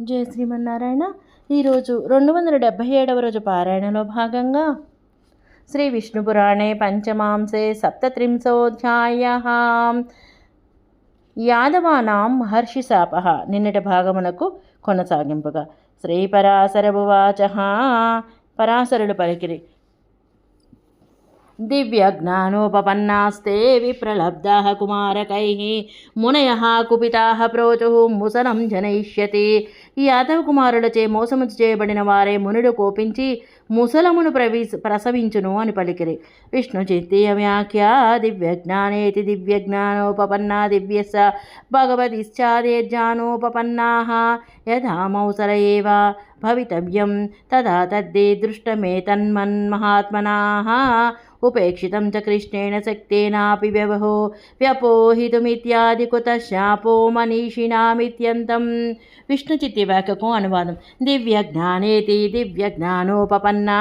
జయ శ్రీమన్నారాయణ ఈరోజు రెండు వందల డెబ్భై ఏడవ రోజు పారాయణలో భాగంగా శ్రీ విష్ణుపురాణే పంచమాంసే సప్తత్రింశోధ్యాయ యాదవానాం మహర్షి శాప నిన్నటి భాగమునకు కొనసాగింపుగా శ్రీ పరాశరభువాచ పరాశరుడు పలికిరి दिव्यज्ञानोपपन्नास्ते विप्रलब्धाः कुमारकैः मुनयः कुपिताः प्रोचुः ముసలం జనయిష్యతి ఈ యాదవ కుమారులచే మోసము చేయబడిన వారే మునుడు కోపించి ముసలమును ప్రవీ ప్రసవించును అని పలికిరి. విష్ణు చిత్తీయ వ్యాఖ్య దివ్యజ్ఞానేతి దివ్యజ్ఞానోపపన్నా దివ్యస భగవదిశ్చాదేజ్ఞానోపపన్నా యథా మౌసల ఏవ భవితవ్యం తదా తద్దే దృష్టమే దృష్టమేతన్మన్మహాత్మనాः ఉపేక్షితం చ కృష్ణేణ శక్తేనాపి వ్యవహో వ్యపోహితుమిత్యాది కుత శాపో మనీషిణామిత్యంతం విష్ణుచిత్తి వ్యాఖ్యకు అనువాదం దివ్య జ్ఞానేతి దివ్య జ్ఞానోపపన్నా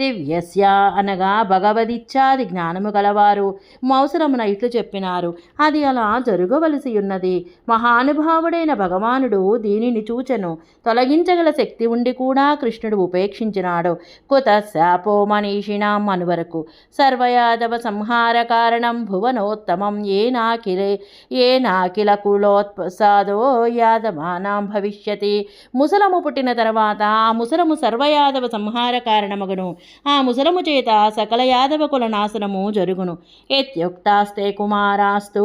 దివ్యస్య అనగా భగవదిచ్చాది జ్ఞానము గలవారు మౌసరమున ఇట్లు చెప్పినారు। అది అలా జరగవలసి ఉన్నది మహానుభావుడైన భగవానుడు దీనిని చూచెను। తొలగించగల శక్తి ఉండి కూడా కృష్ణుడు ఉపేక్షించినాడు। కుత శాపో మనీషిణాం అనువరకు సర్వయాదవ సంహార కారణం భువనోత్తమం ఏనాకిలే ఏనాకిల కులోత్సాదో యాదవానాం భవిష్యతి. ముసలము పుట్టిన తర్వాత ఆ ముసలము సర్వయాదవ సంహార కారణమగును ఆ ముసలము చేత సకల యాదవ కుల నాశనము జరుగును. ఎత్యుక్తాస్తే కుమారాస్తు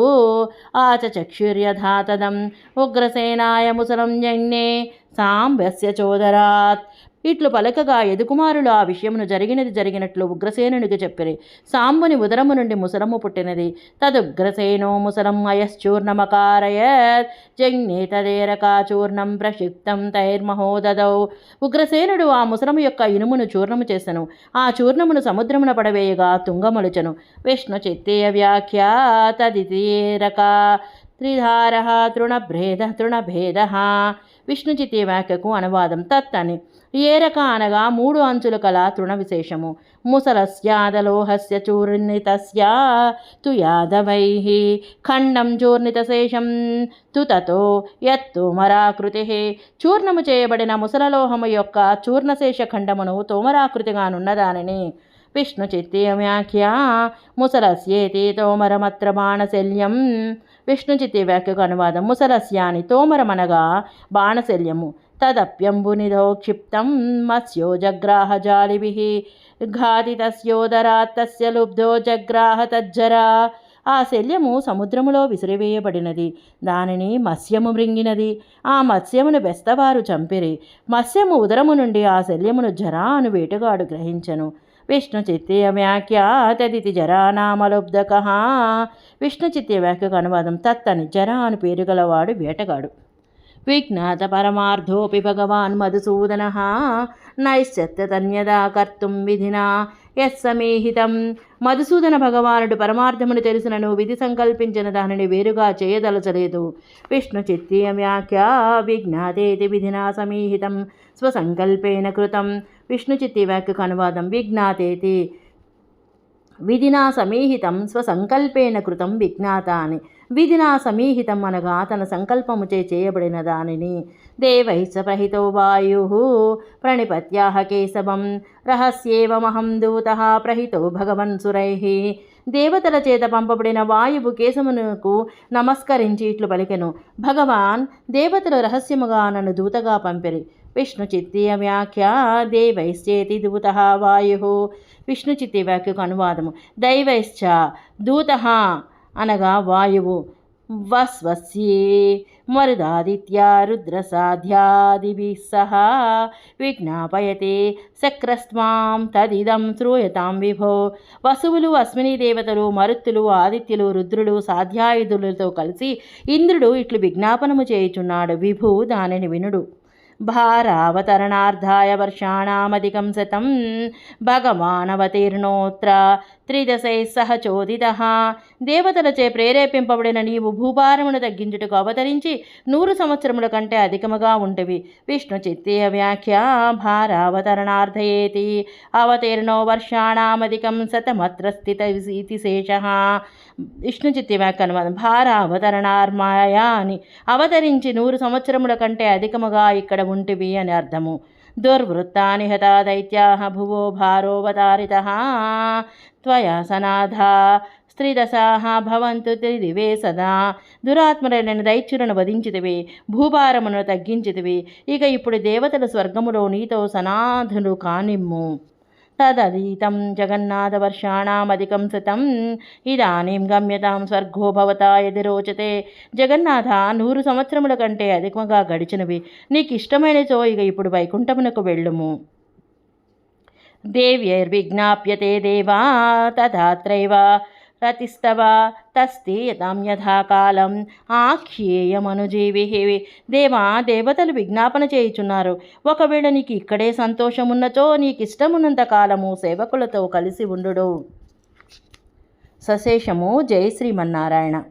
ఆచచక్షుర్యథాతదం ఉగ్రసేనాయ ముసలం జన్నే సాంబస్య చోదరాత్. ఇట్లు పలకగా యదుకుమారులు ఆ విషయమును జరిగినది జరిగినట్లు ఉగ్రసేనునికి చెప్పిరి. సాంబుని ఉదరము నుండి ముసలము పుట్టినది. తదుగ్రసేనో ముసలం అయశ్చూర్ణమకారయత్. జగ్నే తదేరకాచూర్ణం ప్రక్షిప్తం తైర్మహోదదౌ. ఉగ్రసేనుడు ఆ ముసలము యొక్క ఇనుమును చూర్ణము చేసెను. ఆ చూర్ణమును సముద్రమున పడవేయగా తుంగమొలుచను. విష్ణు చిత్తేయ వ్యాఖ్య తదితేరక. త్రిధార తృణభేద తృణభేద విష్ణుచితి అనువాదం. తత్ అని ఏరక అనగా మూడు అంచుల కల తృణ విశేషము. ముసలస్యాదలోహస్య చూర్ణితస్యా తు యాదవై ఖండం చూర్ణితశేషం తు తతో యత్తు మరాకృతి. చూర్ణము చేయబడిన ముసలలోహము యొక్క చూర్ణశేష ఖండమును తోమరాకృతిగానున్నదానిని దానిని చిత్తీయ వ్యాఖ్య ముసలస్యేతి తోమరమత్ర బాణశల్యం. విష్ణు చిత్తి వ్యాఖ్యకు అనువాదం ముసలస్యాని తోమరమనగా బాణశల్యము. తదప్యంబునిధో క్షిప్తం మత్స్యో జగ్రాహ జాలిభిః. ఘాతితస్యోదరాత్ తస్య లుబ్ధో జగ్రాహ తజ్జరా. ఆ శల్యము సముద్రములో విసిరివేయబడినది. దానిని మత్స్యము మృంగినది. ఆ మత్స్యమును బెస్తవారు చంపిరి. మత్స్యము ఉదరము నుండి ఆ శల్యమును జరా అను వేటగాడు గ్రహించెను. విష్ణు చిత్తీయ జరానామలుబ్ధక విష్ణు వ్యాఖ్యకు అనువాదం తత్తని జరా అని పేరు గలవాడు వేటగాడు. విజ్ఞాత పరమార్థోపి భగవాన్ మధుసూదన నైశ్చత్యతన్యదా కర్తుం విధినా యస్సమేహితం మధుసూదన భగవానుడు పరమార్థమును తెలిసినను విధి సంకల్పించిన దానిని వేరుగా చేయదలచలేదు విష్ణు చిత్తీయ వ్యాఖ్య విజ్ఞాతేతి విధినా సమీహితం స్వసంకల్పేన కృతం విష్ణు చిత్తి వ్యాఖ్యకు అనువాదం విజ్ఞాతేతి విధినా సమీహితం స్వసంకల్పేన కృతం విజ్ఞాత అని విధినా సమీహితం అనగా తన సంకల్పముచే చేయబడిన దానిని. దేవైస ప్రహితో వాయు ప్రణిపత్యాహ కేశవం రహస్యేవమహం దూత ప్రహితో భగవన్ సురై. దేవతల చేత పంపబడిన వాయువు కేశమునకు నమస్కరించి ఇట్లు పలికెను. భగవాన్ దేవతలు రహస్యముగా నన్ను దూతగా పంపిరి. విష్ణు వ్యాఖ్య దేవైశ్చేతి దూత వాయు. విష్ణు చిత్తి వ్యాఖ్యకు అనువాదము. దైవైశ్చ దూత అనగా వాయువు. వస్వస్యే. మరుదాదిత్య రుద్రసాధ్యాదిభిः సహ. విజ్ఞాపయతే శక్రస్వాం తదిదం శ్రూయతాం విభో. వసువులు అశ్విని దేవతలు మరుత్తులు ఆదిత్యులు రుద్రులు సాధ్యాయుధులతో కలిసి ఇంద్రుడు ఇట్లు విజ్ఞాపనము చేయుచున్నాడు. విభు దానిని వినుడు. భారావతరణార్థాయ వర్షాణమధికం శతం. భగవానవతీర్ణోత్ర త్రిదశైः సహ చోదితः దేవతలచే ప్రేరేపింపబడిన నీవు భూభారమును తగ్గించుటకు అవతరించి నూరు సంవత్సరముల కంటే అధికముగా ఉంటివి. విష్ణు చిత్తీయ వ్యాఖ్య భారావతరణార్థయేతి. అవతీర్ణో వర్షాణామధికం శతమత్ర స్థిత ఇతి శేష. విష్ణు చిత్తి వ్యాఖ్య అనువాదం. భార అని అవతరించి నూరు సంవత్సరముల కంటే అధికముగా ఇక్కడ ఉంటివి అని అర్థము. దుర్వృత్తాని హతా దైత్యా భువో భారోవతారిత త్వయా సనాథా స్త్రీదశాహ భవంతు త్రిదివే సదా దురాత్మరైన దైత్యులను వధించితివి భూభారమును తగ్గించితివి ఇక ఇప్పుడు దేవతల స్వర్గములో నీతో సనాథులు కానిమ్ము తదధీతం జగన్నాథవర్షాణమధికం శతం ఇదానీం గమ్యతాం స్వర్గో భవతా యది రోచతే జగన్నాథ నూరు సంవత్సరముల కంటే అధికంగా గడిచినవి। నీకు ఇష్టమైనచో ఇక ఇప్పుడు వైకుంఠమునకు వెళ్ళుము। దేవ్యైర్విజ్ఞాప్యతే దేవా తథాత్రైవ। రతిస్తవ తస్తి యథాం యథా కాలం. ఆఖ్యేయమనుజీవి దేవా దేవతలు విజ్ఞాపన చేయుచున్నారు. ఒకవేళ నీకు ఇక్కడే సంతోషమున్నచో నీకు ఇష్టమున్నంత కాలము సేవకులతో కలిసి ఉండు సశేషము జై శ్రీమన్నారాయణ.